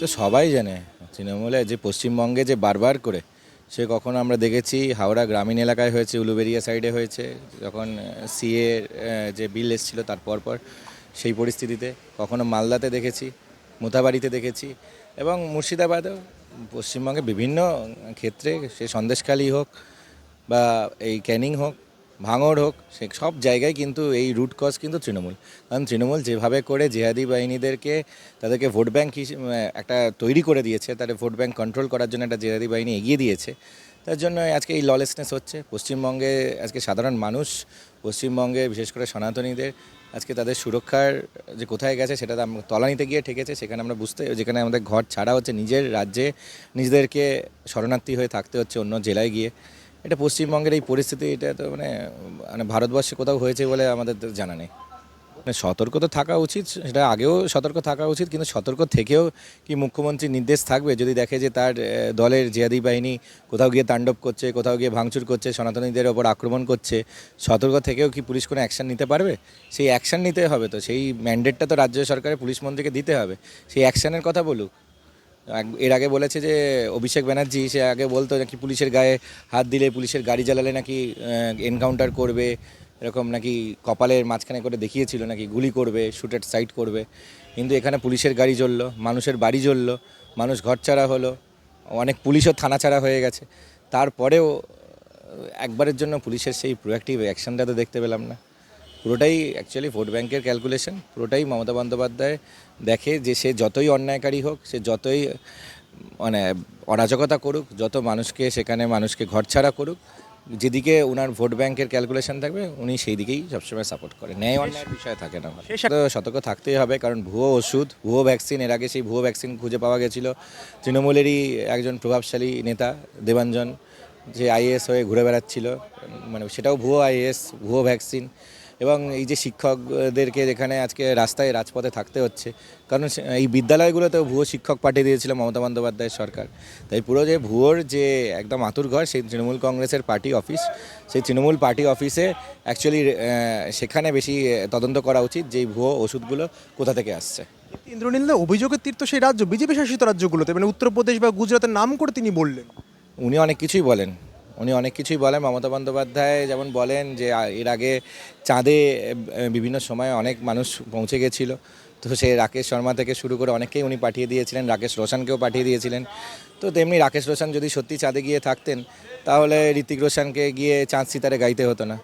তো সবাই জানে, তৃণমূলে যে পশ্চিমবঙ্গে যে বারবার করে, সে কখনো আমরা দেখেছি হাওড়া গ্রামীণ এলাকায় হয়েছে, উলুবেরিয়া সাইডে হয়েছে, যখন সিএ যে বিল এসেছিল তার পর সেই পরিস্থিতিতে কখনো মালদাতে দেখেছি, মোথাবাড়িতে দেখেছি এবং মুর্শিদাবাদেও। পশ্চিমবঙ্গে বিভিন্ন ক্ষেত্রে সে সন্দেশখালী হোক বা এই ক্যানিং হোক ভাঙড় হোক, সে সব জায়গায় কিন্তু এই রুট কজ কিন্তু তৃণমূল। কারণ তৃণমূল যেভাবে করে জেহাদি বাহিনীদেরকে, তাদেরকে ভোট ব্যাঙ্ক একটা তৈরি করে দিয়েছে, তাদের ভোট ব্যাঙ্ক কন্ট্রোল করার জন্য একটা জেহাদি বাহিনী এগিয়ে দিয়েছে। তার জন্য আজকে এই ললেসনেস হচ্ছে। পশ্চিমবঙ্গে আজকে সাধারণ মানুষ, পশ্চিমবঙ্গে বিশেষ করে সনাতনীদের, আজকে তাদের সুরক্ষার যে কোথায় গেছে সেটা তলানিতে গিয়ে ঠেকেছে, সেখানে আমরা বুঝতে, যেখানে আমাদের ঘর ছাড়া হচ্ছে নিজের রাজ্যে নিজেদেরকে শরণার্থী হয়ে থাকতে হচ্ছে অন্য জেলায় গিয়ে। এটা পশ্চিমবঙ্গের এই পরিস্থিতি, এটা তো মানে মানে ভারতবর্ষে কোথাও হয়েছে বলে আমাদের তো জানা নেই। মানে সতর্ক তো থাকা উচিত, সেটা আগেও সতর্ক থাকা উচিত, কিন্তু সতর্ক থেকেও কি মুখ্যমন্ত্রীর নির্দেশ থাকবে? যদি দেখে যে তার দলের জিয়াদি বাহিনী কোথাও গিয়ে তাণ্ডব করছে, কোথাও গিয়ে ভাঙচুর করছে, সনাতনীদের ওপর আক্রমণ করছে, সতর্ক থেকেও কি পুলিশ কোনো অ্যাকশন নিতে পারবে? সেই অ্যাকশন নিতে হবে তো, সেই ম্যান্ডেটটা তো রাজ্য সরকারের পুলিশ মন্ত্রীকে দিতে হবে। সেই অ্যাকশানের কথা বলুক। এর আগে বলেছে যে অভিষেক ব্যানার্জি, সে আগে বলতো নাকি পুলিশের গায়ে হাত দিলে পুলিশের গাড়ি জ্বালালে নাকি এনকাউন্টার করবে, এরকম নাকি কপালের মাঝখানে করে দেখিয়েছিল নাকি গুলি করবে শুটের সাইট করবে। কিন্তু এখানে পুলিশের গাড়ি জ্বললো, মানুষের বাড়ি জ্বললো, মানুষ ঘরছাড়া হলো, অনেক পুলিশও থানা ছাড়া হয়ে গেছে। তারপরেও, একবারের জন্য পুলিশের সেই প্রোঅ্যাক্টিভ অ্যাকশনটা তো দেখতে পেলাম না। পুরোটাই অ্যাকচুয়ালি ভোট ব্যাংকের ক্যালকুলেশন পুরোটাই মমতা বন্দ্যোপাধ্যায় দেখে যে সে যতই অন্যায়কারী হোক সে যতই মানে অরাজকতা করুক যত মানুষকে সেখানে মানুষকে ঘরছাড়া করুক যেদিকে ওনার ভোট ব্যাংকের ক্যালকুলেশন থাকবে উনি সেই দিকেই সবসময় সাপোর্ট করে। ন্যায় অন্যায়ের বিষয় থাকে না তো সতর্ক থাকতেই হবে কারণ ভুয়ো ওষুধ ভুয়ো ভ্যাকসিন এর আগে সেই ভুয়ো ভ্যাকসিন খুঁজে পাওয়া গেছিল। তৃণমূলেরই একজন প্রভাবশালী নেতা দেবাঞ্জন যে আইএস হয়ে ঘুরে বেড়াচ্ছিল। মানে সেটাও ভুয়ো আইএস ভুয়ো ভ্যাকসিন এবং এই যে শিক্ষকদেরকে যেখানে আজকে রাস্তায় রাজপথে থাকতে হচ্ছে কারণ এই বিদ্যালয়গুলোতেও ভুয়ো শিক্ষক পাঠিয়ে দিয়েছিল মমতা বন্দ্যোপাধ্যায়ের সরকার। তাই পুরো যে ভুয়োর যে একদম আতুর ঘর সেই তৃণমূল কংগ্রেসের পার্টি অফিস সেই তৃণমূল পার্টি অফিসে অ্যাকচুয়ালি সেখানে বেশি তদন্ত করা উচিত যে ভুয়ো ওষুধগুলো কোথা থেকে আসছে। ইন্দ্রনীল অভিযোগের তীর্থ সেই রাজ্য বিজেপি শাসিত রাজ্যগুলোতে মানে উত্তরপ্রদেশ বা গুজরাতের নাম করে তিনি বললেন। উনি অনেক কিছুই বলেন। উনি অনেক কিছুই বলেন। মমতা বন্দ্যোপাধ্যায় যেমন বলেন যে এর আগে চাঁদে বিভিন্ন সময়ে অনেক মানুষ পৌঁছে গেছিল। তো সে রাকেশ শর্মা থেকে শুরু করে অনেককেই উনি পাঠিয়ে দিয়েছিলেন, রাকেশ রোশানকেও পাঠিয়ে দিয়েছিলেন। তো তেমনি রাকেশ রোশান যদি সত্যি চাঁদে গিয়ে থাকতেন, তাহলে ঋতিক রোশানকে গিয়ে চাঁদ সিতারে গাইতে হতো না।